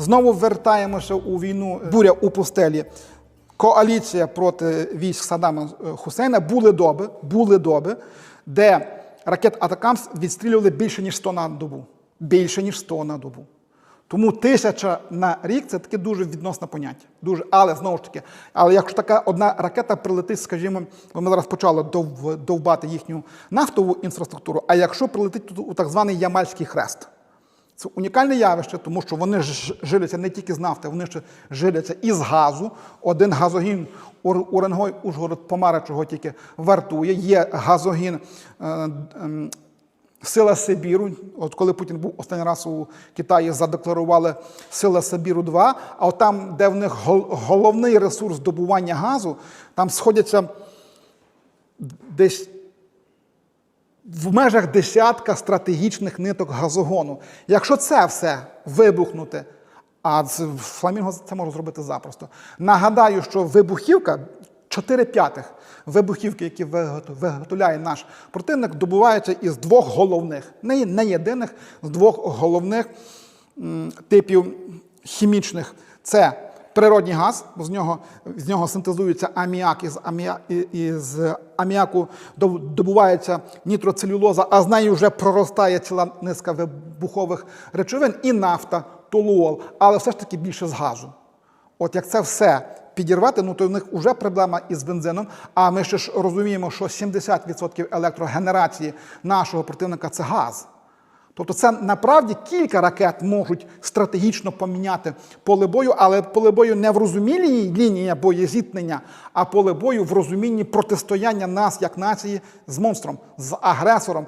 Знову вертаємося у війну буря у пустелі. Коаліція проти військ Саддама е, Хусейна були доби, були доби, де ракет Атакамс відстрілювали більше, ніж 100 на добу. Більше, ніж 100 на добу. Тому тисяча на рік це таке дуже відносне поняття. Дуже, але знову ж таки, але якщо така одна ракета прилетить, скажімо, ми зараз почали довбати їхню нафтову інфраструктуру, а якщо прилетить тут у так званий Ямальський хрест. Це унікальне явище, тому що вони жиляться не тільки з нафти, вони ще жиляться і з газу. Один газогін Ур- Уренгой, Ужгород, Помара, чого тільки вартує. Є газогін е, Сила Сибіру. От коли Путін був останній раз у Китаї, задекларували Сила Сибіру 2 А от там, де в них головний ресурс добування газу, там сходяться десь в межах десятка стратегічних ниток газогону. Якщо це все вибухнути, а фламінго це може зробити запросто. Нагадаю, що вибухівка 4 п'ятих вибухівки, які виготовляє наш противник, добуваються із двох головних, не, єдиних, з двох головних типів хімічних. Це природній газ, бо з нього, з нього синтезується аміак, із, аміа, із аміаку добувається нітроцелюлоза, а з нею вже проростає ціла низка вибухових речовин і нафта, толуол, але все ж таки більше з газу. От як це все підірвати, ну то в них вже проблема із бензином. А ми ще ж розуміємо, що 70% електрогенерації нашого противника це газ. Тобто це направді кілька ракет можуть стратегічно поміняти поле бою, але поле бою не в розумілій лінії боєзіткнення, а поле бою в розумінні протистояння нас як нації з монстром, з агресором.